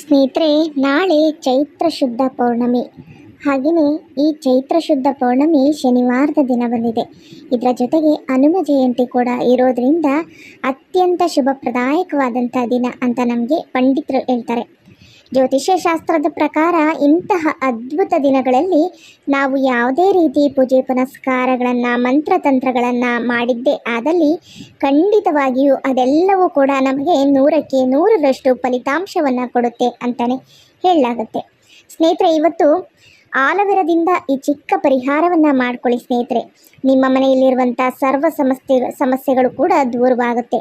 ಸ್ನೇಹಿತರೆ, ನಾಳೆ ಚೈತ್ರ ಶುದ್ಧ ಪೌರ್ಣಮಿ. ಹಾಗೆಯೇ ಈ ಚೈತ್ರ ಶುದ್ಧ ಪೌರ್ಣಮಿ ಶನಿವಾರದ ದಿನ ಬಂದಿದೆ. ಇದರ ಜೊತೆಗೆ ಹನುಮ ಜಯಂತಿ ಕೂಡ ಇರೋದ್ರಿಂದ ಅತ್ಯಂತ ಶುಭಪ್ರದಾಯಕವಾದಂಥ ದಿನ ಅಂತ ನಮಗೆ ಪಂಡಿತರು ಹೇಳ್ತಾರೆ. ಜ್ಯೋತಿಷ್ಯ ಶಾಸ್ತ್ರದ ಪ್ರಕಾರ ಇಂತಹ ಅದ್ಭುತ ದಿನಗಳಲ್ಲಿ ನಾವು ಯಾವುದೇ ರೀತಿ ಪೂಜೆ ಪುನಸ್ಕಾರಗಳನ್ನು, ಮಂತ್ರತಂತ್ರಗಳನ್ನು ಮಾಡಿದ್ದೇ ಆದಲ್ಲಿ ಖಂಡಿತವಾಗಿಯೂ ಅದೆಲ್ಲವೂ ಕೂಡ ನಮಗೆ ನೂರಕ್ಕೆ ನೂರರಷ್ಟು ಫಲಿತಾಂಶವನ್ನು ಕೊಡುತ್ತೆ ಅಂತಲೇ ಹೇಳಲಾಗುತ್ತೆ. ಸ್ನೇಹಿತರೆ, ಇವತ್ತು ಆಲವಿರದಿಂದ ಈ ಚಿಕ್ಕ ಪರಿಹಾರವನ್ನು ಮಾಡ್ಕೊಳ್ಳಿ ಸ್ನೇಹಿತರೆ. ನಿಮ್ಮ ಮನೆಯಲ್ಲಿರುವಂಥ ಸರ್ವ ಸಮಸ್ಯೆ ಸಮಸ್ಯೆಗಳು ಕೂಡ ದೂರವಾಗುತ್ತೆ.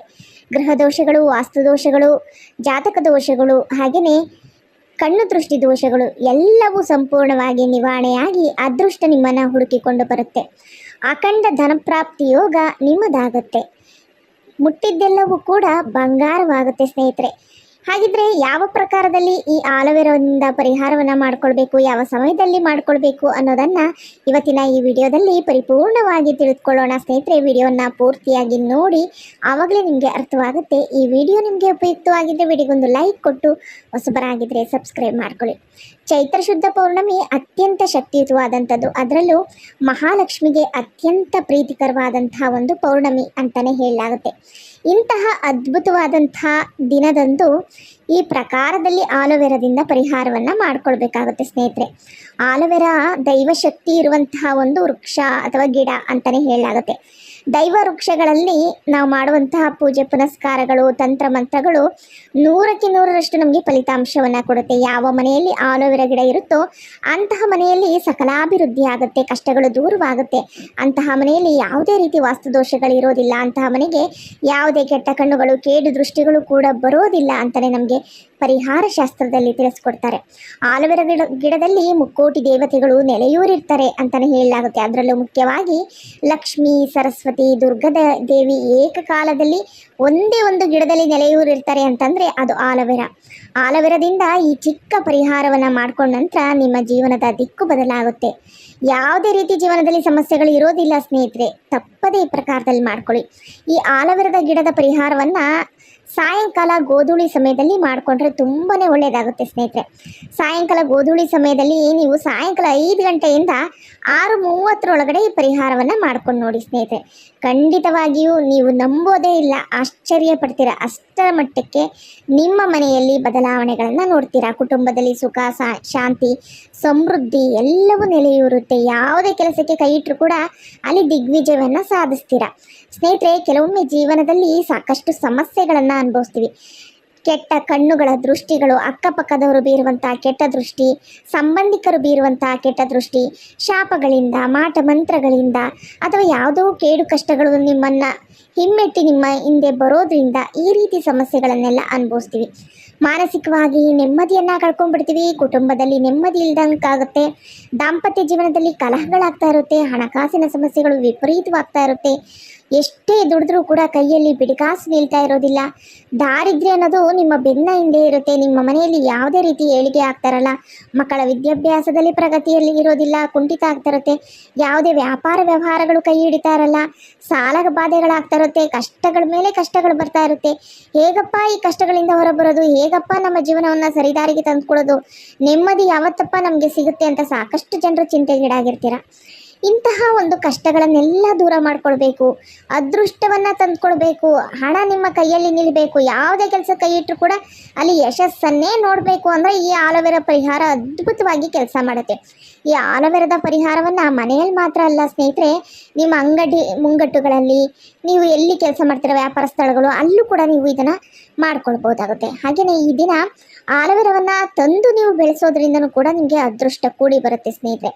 ಗ್ರಹ ದೋಷಗಳು, ವಾಸ್ತು ದೋಷಗಳು, ಜಾತಕ ದೋಷಗಳು, ಹಾಗೆಯೇ ಕಣ್ಣು ದೃಷ್ಟಿ ದೋಷಗಳು ಎಲ್ಲವೂ ಸಂಪೂರ್ಣವಾಗಿ ನಿವಾರಣೆಯಾಗಿ ಅದೃಷ್ಟ ನಿಮ್ಮನ್ನು ಹುಡುಕಿಕೊಂಡು ಬರುತ್ತೆ. ಅಖಂಡ ಧನಪ್ರಾಪ್ತಿ ಯೋಗ ನಿಮ್ಮದಾಗುತ್ತೆ. ಮುಟ್ಟಿದ್ದೆಲ್ಲವೂ ಕೂಡ ಬಂಗಾರವಾಗುತ್ತೆ ಸ್ನೇಹಿತರೆ. ಹಾಗಿದ್ರೆ ಯಾವ ಪ್ರಕಾರದಲ್ಲಿ ಈ ಆಲೋವೆರಾದಿಂದ ಪರಿಹಾರವನ್ನು ಮಾಡ್ಕೊಳ್ಬೇಕು, ಯಾವ ಸಮಯದಲ್ಲಿ ಮಾಡ್ಕೊಳ್ಬೇಕು ಅನ್ನೋದನ್ನು ಇವತ್ತಿನ ಈ ವಿಡಿಯೋದಲ್ಲಿ ಪರಿಪೂರ್ಣವಾಗಿ ತಿಳಿದುಕೊಳ್ಳೋಣ. ಸ್ನೇಹಿತರೆ, ವಿಡಿಯೋನ ಪೂರ್ತಿಯಾಗಿ ನೋಡಿ, ಆವಾಗಲೇ ನಿಮಗೆ ಅರ್ಥವಾಗುತ್ತೆ. ಈ ವಿಡಿಯೋ ನಿಮಗೆ ಉಪಯುಕ್ತವಾಗಿದ್ದರೆ ವಿಡಿಯೋಗೊಂದು ಲೈಕ್ ಕೊಟ್ಟು ಹೊಸಬರಾಗಿದ್ದರೆ ಸಬ್ಸ್ಕ್ರೈಬ್ ಮಾಡ್ಕೊಳ್ಳಿ. ಚೈತ್ರ ಶುದ್ಧ ಪೌರ್ಣಮಿ ಅತ್ಯಂತ ಶಕ್ತಿಯುತವಾದಂಥದ್ದು. ಅದರಲ್ಲೂ ಮಹಾಲಕ್ಷ್ಮಿಗೆ ಅತ್ಯಂತ ಪ್ರೀತಿಕರವಾದಂತಹ ಒಂದು ಪೌರ್ಣಮಿ ಅಂತಲೇ ಹೇಳಲಾಗುತ್ತೆ. ಇಂತಹ ಅದ್ಭುತವಾದಂಥ ದಿನದಂದು see. ಈ ಪ್ರಕಾರದಲ್ಲಿ ಆಲೋವೆರಾದಿಂದ ಪರಿಹಾರವನ್ನು ಮಾಡ್ಕೊಳ್ಬೇಕಾಗುತ್ತೆ ಸ್ನೇಹಿತರೆ. ಆಲೋವೆರಾ ದೈವಶಕ್ತಿ ಇರುವಂತಹ ಒಂದು ವೃಕ್ಷ ಅಥವಾ ಗಿಡ ಅಂತಲೇ ಹೇಳಲಾಗುತ್ತೆ. ದೈವ ವೃಕ್ಷಗಳಲ್ಲಿ ನಾವು ಮಾಡುವಂತಹ ಪೂಜೆ ಪುನಸ್ಕಾರಗಳು, ತಂತ್ರ ಮಂತ್ರಗಳು ನೂರಕ್ಕೆ ನೂರರಷ್ಟು ನಮಗೆ ಫಲಿತಾಂಶವನ್ನು ಕೊಡುತ್ತೆ. ಯಾವ ಮನೆಯಲ್ಲಿ ಆಲೋವೆರಾ ಗಿಡ ಇರುತ್ತೋ ಅಂತಹ ಮನೆಯಲ್ಲಿ ಸಕಲಾಭಿವೃದ್ಧಿ ಆಗುತ್ತೆ, ಕಷ್ಟಗಳು ದೂರವಾಗುತ್ತೆ. ಅಂತಹ ಮನೆಯಲ್ಲಿ ಯಾವುದೇ ರೀತಿ ವಾಸ್ತುದೋಷಗಳು ಇರೋದಿಲ್ಲ ಅಂತಹ ಮನೆಗೆ ಯಾವುದೇ ಕೆಟ್ಟ ಕಣ್ಣುಗಳು, ಕೇಡು ದೃಷ್ಟಿಗಳು ಕೂಡ ಬರೋದಿಲ್ಲ ಅಂತಲೇ ನಮಗೆ ಪರಿಹಾರ ಶಾಸ್ತ್ರದಲ್ಲಿ ತಿಳಿಸ್ಕೊಡ್ತಾರೆ. ಆಲವೆರ ಗಿಡ, ಗಿಡದಲ್ಲಿ ಮುಕ್ಕೋಟಿ ದೇವತೆಗಳು ನೆಲೆಯೂರಿರ್ತಾರೆ ಅಂತಲೇ ಹೇಳಲಾಗುತ್ತೆ. ಅದರಲ್ಲೂ ಮುಖ್ಯವಾಗಿ ಲಕ್ಷ್ಮಿ, ಸರಸ್ವತಿ, ದುರ್ಗದ ದೇವಿ ಏಕಕಾಲದಲ್ಲಿ ಒಂದೇ ಒಂದು ಗಿಡದಲ್ಲಿ ನೆಲೆಯೂರಿರ್ತಾರೆ ಅಂತಂದರೆ ಅದು ಆಲವೆರ ಆಲವೆರದಿಂದ ಈ ಚಿಕ್ಕ ಪರಿಹಾರವನ್ನು ಮಾಡ್ಕೊಂಡ ನಂತರ ನಿಮ್ಮ ಜೀವನದ ದಿಕ್ಕು ಬದಲಾಗುತ್ತೆ. ಯಾವುದೇ ರೀತಿ ಜೀವನದಲ್ಲಿ ಸಮಸ್ಯೆಗಳು ಇರೋದಿಲ್ಲ ಸ್ನೇಹಿತರೆ, ತಪ್ಪದೇ ಈ ಪ್ರಕಾರದಲ್ಲಿ ಮಾಡ್ಕೊಳ್ಳಿ. ಈ ಆಲವೆರದ ಗಿಡದ ಪರಿಹಾರವನ್ನು ಸಾಯಂಕಾಲ ಗೋಧೂಳಿ ಸಮಯದಲ್ಲಿ ಮಾಡಿಕೊಂಡ್ರೆ ತುಂಬಾ ಒಳ್ಳೆಯದಾಗುತ್ತೆ ಸ್ನೇಹಿತರೆ. ಸಾಯಂಕಾಲ ಗೋಧೂಳಿ ಸಮಯದಲ್ಲಿ ನೀವು ಸಾಯಂಕಾಲ ಐದು ಗಂಟೆಯಿಂದ ಆರು ಮೂವತ್ತರೊಳಗಡೆ ಈ ಪರಿಹಾರವನ್ನು ಮಾಡ್ಕೊಂಡು ನೋಡಿ ಸ್ನೇಹಿತರೆ. ಖಂಡಿತವಾಗಿಯೂ ನೀವು ನಂಬೋದೇ ಇಲ್ಲ, ಆಶ್ಚರ್ಯ ಪಡ್ತೀರಾ, ಅಷ್ಟರ ಮಟ್ಟಕ್ಕೆ ನಿಮ್ಮ ಮನೆಯಲ್ಲಿ ಬದಲಾವಣೆಗಳನ್ನು ನೋಡ್ತೀರಾ. ಕುಟುಂಬದಲ್ಲಿ ಸುಖ ಶಾಂತಿ, ಸಮೃದ್ಧಿ ಎಲ್ಲವೂ ನೆಲೆಯೂರುತ್ತೆ. ಯಾವುದೇ ಕೆಲಸಕ್ಕೆ ಕೈ ಇಟ್ಟರು ಕೂಡ ಅಲ್ಲಿ ದಿಗ್ವಿಜಯವನ್ನು ಸಾಧಿಸ್ತೀರಾ. ಸ್ನೇಹಿತರೆ, ಕೆಲವೊಮ್ಮೆ ಜೀವನದಲ್ಲಿ ಸಾಕಷ್ಟು ಸಮಸ್ಯೆಗಳನ್ನು ಅನುಭವಿಸ್ತೀವಿ. ಕೆಟ್ಟ ಕಣ್ಣುಗಳ ದೃಷ್ಟಿಗಳು, ಅಕ್ಕಪಕ್ಕದವರು ಬೀರುವಂತಹ ಕೆಟ್ಟ ದೃಷ್ಟಿ, ಸಂಬಂಧಿಕರು ಬೀರುವಂತಹ ಕೆಟ್ಟ ದೃಷ್ಟಿ, ಶಾಪಗಳಿಂದ, ಮಾಟ ಮಂತ್ರಗಳಿಂದ ಅಥವಾ ಯಾವುದೋ ಕೇಡು ಕಷ್ಟಗಳು ನಿಮ್ಮನ್ನು ಹಿಮ್ಮೆಟ್ಟಿ ನಿಮ್ಮ ಹಿಂದೆ ಬರೋದ್ರಿಂದ ಈ ರೀತಿ ಸಮಸ್ಯೆಗಳನ್ನೆಲ್ಲ ಅನುಭವಿಸ್ತೀವಿ. ಮಾನಸಿಕವಾಗಿ ನೆಮ್ಮದಿಯನ್ನು ಕಳ್ಕೊಂಡ್ಬಿಡ್ತೀವಿ, ಕುಟುಂಬದಲ್ಲಿ ನೆಮ್ಮದಿ ಇಲ್ದಂಗಾಗುತ್ತೆ, ದಾಂಪತ್ಯ ಜೀವನದಲ್ಲಿ ಕಲಹಗಳಾಗ್ತಾ ಇರುತ್ತೆ, ಹಣಕಾಸಿನ ಸಮಸ್ಯೆಗಳು ವಿಪರೀತವಾಗ್ತಾ ಇರುತ್ತೆ ಎಷ್ಟೇ ದುಡಿದ್ರೂ ಕೂಡ ಕೈಯಲ್ಲಿ ಬಿಡಿಗಾಸು ನಿಲ್ತಾ ಇರೋದಿಲ್ಲ. ದಾರಿದ್ರ್ಯ ಅನ್ನೋದು ನಿಮ್ಮ ಬೆನ್ನ ಹಿಂದೆ ಇರುತ್ತೆ. ನಿಮ್ಮ ಮನೆಯಲ್ಲಿ ಯಾವುದೇ ರೀತಿ ಏಳಿಗೆ ಆಗ್ತಾರಲ್ಲ, ಮಕ್ಕಳ ವಿದ್ಯಾಭ್ಯಾಸದಲ್ಲಿ ಪ್ರಗತಿಯಲ್ಲಿ ಇರೋದಿಲ್ಲ, ಕುಂಠಿತ ಆಗ್ತಾ ಇರುತ್ತೆ. ಯಾವುದೇ ವ್ಯಾಪಾರ ವ್ಯವಹಾರಗಳು ಕೈ ಹಿಡಿತಾ ಇರಲ್ಲ ಸಾಲ ಬಾಧೆಗಳಾಗ್ತಾ ಇರುತ್ತೆ, ಕಷ್ಟಗಳ ಮೇಲೆ ಕಷ್ಟಗಳು ಬರ್ತಾ ಇರುತ್ತೆ. ಹೇಗಪ್ಪ ಈ ಕಷ್ಟಗಳಿಂದ ಹೊರಬರೋದು? ಹೇಗಪ್ಪ ನಮ್ಮ ಜೀವನವನ್ನು ಸರಿದಾರಿಗೆ ತಂದುಕೊಳ್ಳೋದು ನೆಮ್ಮದಿ ಯಾವತ್ತಪ್ಪ ನಮಗೆ ಸಿಗುತ್ತೆ ಅಂತ ಸಾಕಷ್ಟು ಜನರು ಚಿಂತೆಗೀಡಾಗಿರ್ತೀರ. ಇಂತಹ ಒಂದು ಕಷ್ಟಗಳನ್ನೆಲ್ಲ ದೂರ ಮಾಡಿಕೊಳ್ಬೇಕು. ಅದೃಷ್ಟವನ್ನು ತಂದುಕೊಳ್ಬೇಕು. ಹಣ ನಿಮ್ಮ ಕೈಯಲ್ಲಿ ನಿಲ್ಲಬೇಕು ಯಾವುದೇ ಕೆಲಸ ಕೈ ಇಟ್ಟರು ಕೂಡ ಅಲ್ಲಿ ಯಶಸ್ಸನ್ನೇ ನೋಡಬೇಕು ಅಂದರೆ ಈ ಆಲೋವೆರಾ ಪರಿಹಾರ ಅದ್ಭುತವಾಗಿ ಕೆಲಸ ಮಾಡುತ್ತೆ. ಈ ಆಲೋವೆರಾದ ಪರಿಹಾರವನ್ನು ಮನೆಯಲ್ಲಿ ಮಾತ್ರ ಅಲ್ಲ ಸ್ನೇಹಿತರೆ, ನಿಮ್ಮ ಅಂಗಡಿ ಮುಂಗಟ್ಟುಗಳಲ್ಲಿ ನೀವು ಎಲ್ಲಿ ಕೆಲಸ ಮಾಡ್ತೀರ, ವ್ಯಾಪಾರ ಸ್ಥಳಗಳು ಅಲ್ಲೂ ಕೂಡ ನೀವು ಇದನ್ನು ಮಾಡ್ಕೊಳ್ಬೋದಾಗುತ್ತೆ. ಹಾಗೆಯೇ ಈ ದಿನ ಆಲವೆರವನ್ನು ತಂದು ನೀವು ಬೆಳೆಸೋದ್ರಿಂದನೂ ಕೂಡ ನಿಮಗೆ ಅದೃಷ್ಟ ಕೂಡಿ ಬರುತ್ತೆ ಸ್ನೇಹಿತರೆ.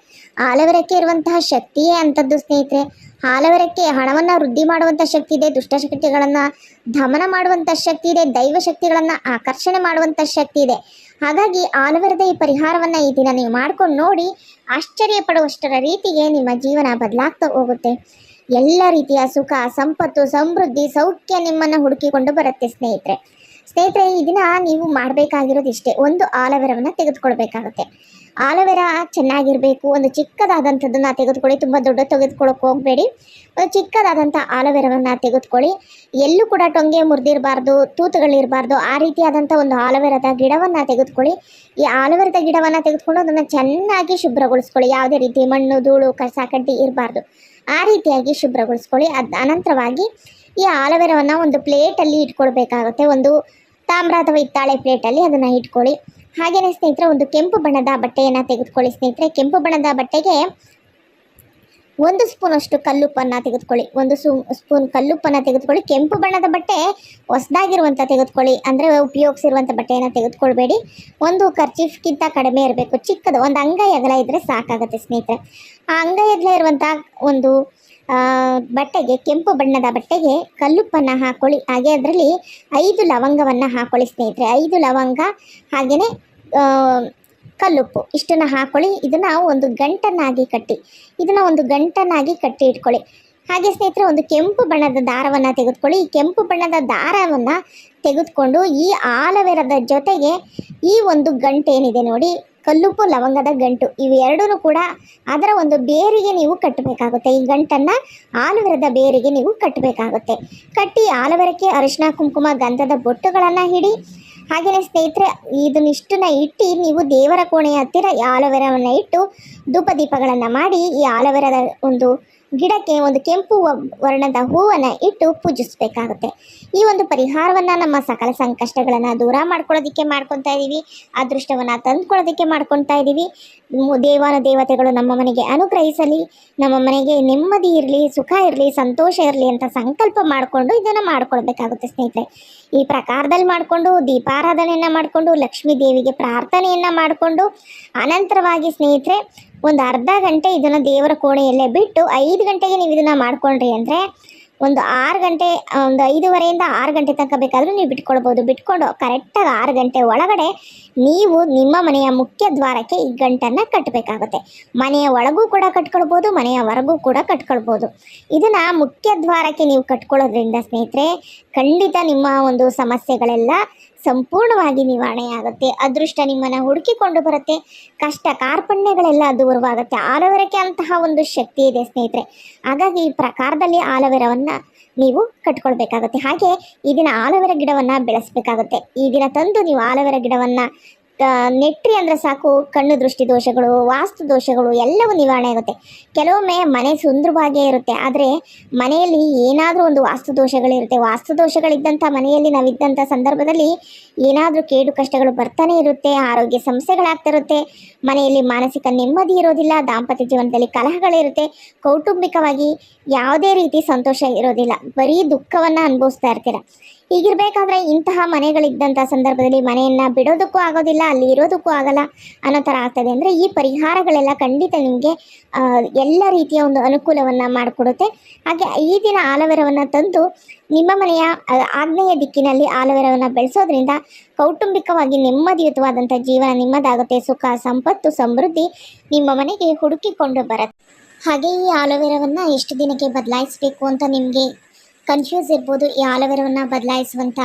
ಆಲವೆರಕ್ಕೆ ಇರುವಂತಹ ಶಕ್ತಿಯೇ ಅಂಥದ್ದು ಸ್ನೇಹಿತರೆ. ಹಾಲವರಕ್ಕೆ ಹಣವನ್ನು ವೃದ್ಧಿ ಮಾಡುವಂಥ ಶಕ್ತಿ ಇದೆ ದುಷ್ಟಶಕ್ತಿಗಳನ್ನು ದಮನ ಮಾಡುವಂಥ ಶಕ್ತಿ ಇದೆ, ದೈವ ಶಕ್ತಿಗಳನ್ನು ಆಕರ್ಷಣೆ ಮಾಡುವಂಥ ಶಕ್ತಿ ಇದೆ. ಹಾಗಾಗಿ ಆಲವರದ ಈ ಪರಿಹಾರವನ್ನು ಈ ದಿನ ನೀವು ಮಾಡ್ಕೊಂಡು ನೋಡಿ ಆಶ್ಚರ್ಯ ಪಡುವಷ್ಟರ ರೀತಿಗೆ ನಿಮ್ಮ ಜೀವನ ಬದಲಾಗ್ತಾ ಹೋಗುತ್ತೆ. ಎಲ್ಲ ರೀತಿಯ ಸುಖ, ಸಂಪತ್ತು, ಸಮೃದ್ಧಿ, ಸೌಖ್ಯ ನಿಮ್ಮನ್ನು ಹುಡುಕಿಕೊಂಡು ಬರುತ್ತೆ ಸ್ನೇಹಿತರೆ. ಸ್ನೇಹಿತರೆ ಇದನ್ನ ನೀವು ಮಾಡಬೇಕಾಗಿರೋದು ಇಷ್ಟೇ ಒಂದು ಆಲೋವೆರಾವನ್ನು ತೆಗೆದುಕೊಳ್ಬೇಕಾಗುತ್ತೆ. ಆಲೋವೆರಾ ಚೆನ್ನಾಗಿರಬೇಕು, ಒಂದು ಚಿಕ್ಕದಾದಂಥದ್ದನ್ನು ತೆಗೆದುಕೊಳ್ಳಿ, ತುಂಬ ದೊಡ್ಡ ತೆಗೆದುಕೊಳ್ಳೋಕೆ ಹೋಗಬೇಡಿ. ಒಂದು ಚಿಕ್ಕದಾದಂಥ ಆಲೋವೆರಾವನ್ನು ತೆಗೆದುಕೊಳ್ಳಿ. ಎಲ್ಲೂ ಕೂಡ ಟೊಂಗೆ ಮುರಿದಿರಬಾರ್ದು, ತೂತುಗಳಿರಬಾರ್ದು, ಆ ರೀತಿಯಾದಂಥ ಒಂದು ಆಲೋವೆರಾದ ಗಿಡವನ್ನು ತೆಗೆದುಕೊಳ್ಳಿ. ಈ ಆಲೋವೆರಾದ ಗಿಡವನ್ನು ತೆಗೆದುಕೊಂಡು ಅದನ್ನು ಚೆನ್ನಾಗಿ ಶುಭ್ರಗೊಳಿಸ್ಕೊಳ್ಳಿ. ಯಾವುದೇ ರೀತಿ ಮಣ್ಣು, ಧೂಳು, ಕಸ, ಕಡ್ಡಿ ಇರಬಾರ್ದು. ಆ ರೀತಿಯಾಗಿ ಶುಭ್ರಗೊಳಿಸ್ಕೊಳ್ಳಿ. ಅದು ಅನಂತರವಾಗಿ ಈ ಆಲೋವೆರಾವನ್ನು ಒಂದು ಪ್ಲೇಟಲ್ಲಿ ಇಟ್ಕೊಳ್ಬೇಕಾಗುತ್ತೆ. ಒಂದು ತಾಮ್ರ ಅಥವಾ ಹಿತ್ತಾಳೆ ಪ್ಲೇಟಲ್ಲಿ ಅದನ್ನು ಇಟ್ಕೊಳ್ಳಿ. ಹಾಗೆಯೇ ಸ್ನೇಹಿತರೆ, ಒಂದು ಕೆಂಪು ಬಣ್ಣದ ಬಟ್ಟೆಯನ್ನು ತೆಗೆದುಕೊಳ್ಳಿ. ಸ್ನೇಹಿತರೆ, ಕೆಂಪು ಬಣ್ಣದ ಬಟ್ಟೆಗೆ ಒಂದು ಸ್ಪೂನಷ್ಟು ಕಲ್ಲುಪ್ಪನ್ನು ತೆಗೆದುಕೊಳ್ಳಿ. ಒಂದು ಸ್ಪೂನ್ ಕಲ್ಲುಪ್ಪನ್ನು ತೆಗೆದುಕೊಳ್ಳಿ. ಕೆಂಪು ಬಣ್ಣದ ಬಟ್ಟೆ ಹೊಸದಾಗಿರುವಂಥ ತೆಗೆದುಕೊಳ್ಳಿ. ಅಂದರೆ ಉಪಯೋಗಿಸಿರುವಂಥ ಬಟ್ಟೆಯನ್ನು ತೆಗೆದುಕೊಳ್ಬೇಡಿ. ಒಂದು ಖರ್ಚೀಫ್ಗಿಂತ ಕಡಿಮೆ ಇರಬೇಕು. ಚಿಕ್ಕದು, ಒಂದು ಅಂಗೈ ಅಗಲ ಇದ್ದರೆ ಸಾಕಾಗುತ್ತೆ ಸ್ನೇಹಿತರೆ. ಆ ಅಂಗೈ ಅಗಲ ಇರುವಂಥ ಒಂದು ಬಟ್ಟೆಗೆ, ಕೆಂಪು ಬಣ್ಣದ ಬಟ್ಟೆಗೆ ಕಲ್ಲುಪ್ಪನ್ನು ಹಾಕೊಳ್ಳಿ. ಹಾಗೆ ಅದರಲ್ಲಿ ಐದು ಲವಂಗವನ್ನು ಹಾಕೊಳ್ಳಿ ಸ್ನೇಹಿತರೆ. ಐದು ಲವಂಗ ಹಾಗೆಯೇ ಕಲ್ಲುಪ್ಪು. ಇಷ್ಟನ್ನು ಹಾಕೊಳ್ಳಿ. ಇದನ್ನು ಒಂದು ಗಂಟನ್ನಾಗಿ ಕಟ್ಟಿ. ಇದನ್ನು ಒಂದು ಗಂಟನ್ನಾಗಿ ಕಟ್ಟಿ ಇಟ್ಕೊಳ್ಳಿ. ಹಾಗೆ ಸ್ನೇಹಿತರೆ, ಒಂದು ಕೆಂಪು ಬಣ್ಣದ ದಾರವನ್ನು ತೆಗೆದುಕೊಳ್ಳಿ. ಈ ಕೆಂಪು ಬಣ್ಣದ ದಾರವನ್ನು ತೆಗೆದುಕೊಂಡು ಈ ಆಲವೆರದ ಜೊತೆಗೆ ಈ ಒಂದು ಗಂಟೇನಿದೆ ನೋಡಿ. ಕಲ್ಲುಪ್ಪು, ಲವಂಗದ ಗಂಟು ಇವೆರಡೂ ಕೂಡ ಅದರ ಒಂದು ಬೇರಿಗೆ ನೀವು ಕಟ್ಟಬೇಕಾಗುತ್ತೆ. ಈ ಗಂಟನ್ನು ಆಲವರದ ಬೇರಿಗೆ ನೀವು ಕಟ್ಟಬೇಕಾಗುತ್ತೆ. ಕಟ್ಟಿ ಆಲವೆರಕ್ಕೆ ಅರಿಶಿನ ಕುಂಕುಮ, ಗಂಧದ ಬೊಟ್ಟುಗಳನ್ನು ಹಿಡಿ, ಹಾಗೆಯೇ ಸ್ನೇಹಿತರೆ ಇದನ್ನಿಷ್ಟನ್ನ ಇಟ್ಟು ನೀವು ದೇವರ ಕೋಣೆಯ ಹತ್ತಿರ ಈ ಆಲೋವೆರಾವನ್ನು ಇಟ್ಟು ಧೂಪ ದೀಪಗಳನ್ನು ಮಾಡಿ ಈ ಆಲೋವೆರಾದ ಒಂದು ಗಿಡಕ್ಕೆ ಒಂದು ಕೆಂಪು ವರ್ಣದ ಹೂವನ್ನು ಇಟ್ಟು ಪೂಜಿಸಬೇಕಾಗುತ್ತೆ. ಈ ಒಂದು ಪರಿಹಾರವನ್ನು ನಮ್ಮ ಸಕಲ ಸಂಕಷ್ಟಗಳನ್ನು ದೂರ ಮಾಡ್ಕೊಳ್ಳೋದಕ್ಕೆ ಮಾಡ್ಕೊತಾ ಇದ್ದೀವಿ ಅದೃಷ್ಟವನ್ನು ತಂದುಕೊಳ್ಳೋದಕ್ಕೆ ಮಾಡ್ಕೊತಾ ಇದ್ದೀವಿ ದೇವಾನು ದೇವತೆಗಳು ನಮ್ಮ ಮನೆಗೆ ಅನುಗ್ರಹಿಸಲಿ, ನಮ್ಮ ಮನೆಗೆ ನೆಮ್ಮದಿ ಇರಲಿ, ಸುಖ ಇರಲಿ, ಸಂತೋಷ ಇರಲಿ ಅಂತ ಸಂಕಲ್ಪ ಮಾಡಿಕೊಂಡು ಇದನ್ನು ಮಾಡ್ಕೊಳ್ಬೇಕಾಗುತ್ತೆ ಸ್ನೇಹಿತರೆ. ಈ ಪ್ರಕಾರದಲ್ಲಿ ಮಾಡಿಕೊಂಡು, ದೀಪಾರಾಧನೆಯನ್ನು ಮಾಡಿಕೊಂಡು, ಲಕ್ಷ್ಮೀ ದೇವಿಗೆ ಪ್ರಾರ್ಥನೆಯನ್ನು ಮಾಡಿಕೊಂಡು, ಅನಂತರವಾಗಿ ಸ್ನೇಹಿತರೆ ಒಂದು ಅರ್ಧ ಗಂಟೆ ಇದನ್ನು ದೇವರ ಕೋಣೆಯಲ್ಲೇ ಬಿಟ್ಟು ಐದು ಗಂಟೆಗೆ ನೀವು ಇದನ್ನು ಮಾಡಿಕೊಂಡ್ರಿ ಅಂದರೆ ಒಂದು ಆರು ಗಂಟೆ, ಒಂದು ಐದೂವರೆಯಿಂದ ಆರು ಗಂಟೆ ತನಕ ಬೇಕಾದರೂ ನೀವು ಬಿಟ್ಕೊಳ್ಬೋದು. ಬಿಟ್ಕೊಂಡು ಕರೆಕ್ಟಾಗಿ ಆರು ಗಂಟೆ ಒಳಗಡೆ ನೀವು ನಿಮ್ಮ ಮನೆಯ ಮುಖ್ಯ ದ್ವಾರಕ್ಕೆ ಈ ಗಂಟನ್ನು ಕಟ್ಟಬೇಕಾಗುತ್ತೆ. ಮನೆಯ ಒಳಗೂ ಕೂಡ ಕಟ್ಕೊಳ್ಬೋದು, ಮನೆಯ ಹೊರಗೂ ಕೂಡ ಕಟ್ಕೊಳ್ಬೋದು. ಇದನ್ನು ಮುಖ್ಯ ದ್ವಾರಕ್ಕೆ ನೀವು ಕಟ್ಕೊಳ್ಳೋದ್ರಿಂದ ಸ್ನೇಹಿತರೆ, ಖಂಡಿತ ನಿಮ್ಮ ಒಂದು ಸಮಸ್ಯೆಗಳೆಲ್ಲ ಸಂಪೂರ್ಣವಾಗಿ ನಿವಾರಣೆಯಾಗುತ್ತೆ ಅದೃಷ್ಟ ನಿಮ್ಮನ್ನು ಹುಡುಕಿಕೊಂಡು ಬರುತ್ತೆ. ಕಷ್ಟ ಕಾರ್ಪಣ್ಯಗಳೆಲ್ಲ ದೂರವಾಗುತ್ತೆ ಆಲೋವೆರಕ್ಕೆ ಅಂತಹ ಒಂದು ಶಕ್ತಿ ಇದೆ ಸ್ನೇಹಿತರೆ. ಹಾಗಾಗಿ ಈ ಪ್ರಕಾರದಲ್ಲಿ ಆಲೋವೆರವನ್ನು ನೀವು ಕಟ್ಕೊಳ್ಬೇಕಾಗುತ್ತೆ. ಹಾಗೆ ಈ ದಿನ ಆಲವೆರ ಗಿಡವನ್ನು ಬೆಳೆಸಬೇಕಾಗುತ್ತೆ. ಈ ದಿನ ತಂದು ನೀವು ಆಲವೆರ ಗಿಡವನ್ನು ನೆಟ್ರಿ ಅಂದರೆ ಸಾಕು, ಕಣ್ಣು ದೃಷ್ಟಿ ದೋಷಗಳು, ವಾಸ್ತು ದೋಷಗಳು ಎಲ್ಲವೂ ನಿವಾರಣೆ ಆಗುತ್ತೆ. ಕೆಲವೊಮ್ಮೆ ಮನೆ ಸುಂದರವಾಗೇ ಇರುತ್ತೆ, ಆದರೆ ಮನೆಯಲ್ಲಿ ಏನಾದರೂ ಒಂದು ವಾಸ್ತು ದೋಷಗಳಿರುತ್ತೆ ವಾಸ್ತು ದೋಷಗಳಿದ್ದಂಥ ಮನೆಯಲ್ಲಿ ನಾವಿದ್ದಂಥ ಸಂದರ್ಭದಲ್ಲಿ ಏನಾದರೂ ಕೇಡು ಕಷ್ಟಗಳು ಬರ್ತಾನೆ ಇರುತ್ತೆ, ಆರೋಗ್ಯ ಸಮಸ್ಯೆಗಳಾಗ್ತಿರುತ್ತೆ, ಮನೆಯಲ್ಲಿ ಮಾನಸಿಕ ನೆಮ್ಮದಿ ಇರೋದಿಲ್ಲ, ದಾಂಪತ್ಯ ಜೀವನದಲ್ಲಿ ಕಲಹಗಳಿರುತ್ತೆ ಕೌಟುಂಬಿಕವಾಗಿ ಯಾವುದೇ ರೀತಿ ಸಂತೋಷ ಇರೋದಿಲ್ಲ. ಬರೀ ದುಃಖವನ್ನು ಅನುಭವಿಸ್ತಾ ಇರ್ತೀರ. ಹೀಗಿರ್ಬೇಕಾದ್ರೆ ಇಂತಹ ಮನೆಗಳಿದ್ದಂಥ ಸಂದರ್ಭದಲ್ಲಿ ಮನೆಯನ್ನು ಬಿಡೋದಕ್ಕೂ ಆಗೋದಿಲ್ಲ, ಅಲ್ಲಿ ಇರೋದಕ್ಕೂ ಆಗಲ್ಲ ಅನ್ನೋ ಥರ ಆಗ್ತದೆ. ಅಂದರೆ ಈ ಪರಿಹಾರಗಳೆಲ್ಲ ಖಂಡಿತ ನಿಮಗೆ ಎಲ್ಲ ರೀತಿಯ ಒಂದು ಅನುಕೂಲವನ್ನು ಮಾಡಿಕೊಡುತ್ತೆ. ಹಾಗೆ ಈ ದಿನ ಆಲವೆರವನ್ನು ತಂದು ನಿಮ್ಮ ಮನೆಯ ಆಗ್ನೇಯ ದಿಕ್ಕಿನಲ್ಲಿ ಆಲವೆರವನ್ನು ಬೆಳೆಸೋದ್ರಿಂದ ಕೌಟುಂಬಿಕವಾಗಿ ನೆಮ್ಮದಿಯುತವಾದಂಥ ಜೀವನ ನಿಮ್ಮದಾಗುತ್ತೆ. ಸುಖ, ಸಂಪತ್ತು, ಸಮೃದ್ಧಿ ನಿಮ್ಮ ಮನೆಗೆ ಹುಡುಕಿಕೊಂಡು ಬರುತ್ತೆ. ಹಾಗೆ ಈ ಆಲೋವೆರಾವನ್ನು ಎಷ್ಟು ದಿನಕ್ಕೆ ಬದಲಾಯಿಸಬೇಕು ಅಂತ ನಿಮಗೆ ಕನ್ಫ್ಯೂಸ್ ಇರ್ಬೋದು, ಈ ಆಲೋವೆರವನ್ನು ಬದಲಾಯಿಸುವಂಥ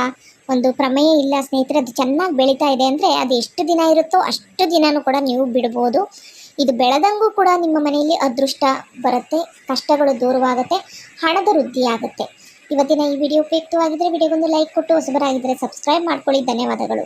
ಒಂದು ಪ್ರಮೇಯ ಇಲ್ಲ. ಸ್ನೇಹಿತರೆ, ಅದು ಚೆನ್ನಾಗಿ ಬೆಳೀತಾ ಇದೆ ಅಂದರೆ ಅದು ಎಷ್ಟು ದಿನ ಇರುತ್ತೋ ಅಷ್ಟು ದಿನನೂ ಕೂಡ ನೀವು ಬಿಡ್ಬೋದು. ಇದು ಬೆಳೆದಂಗೂ ಕೂಡ ನಿಮ್ಮ ಮನೆಯಲ್ಲಿ ಅದೃಷ್ಟ ಬರುತ್ತೆ, ಕಷ್ಟಗಳು ದೂರವಾಗುತ್ತೆ, ಹಣದ ವೃದ್ಧಿ ಆಗುತ್ತೆ ಇವತ್ತಿನ ಈ ವಿಡಿಯೋ ಉಪಯುಕ್ತವಾಗಿದ್ದರೆ ವಿಡಿಯೋಗೊಂದು ಲೈಕ್ ಕೊಟ್ಟು ಹೊಸಬರಾಗಿದ್ದರೆ ಸಬ್ಸ್ಕ್ರೈಬ್ ಮಾಡ್ಕೊಳ್ಳಿ. ಧನ್ಯವಾದಗಳು.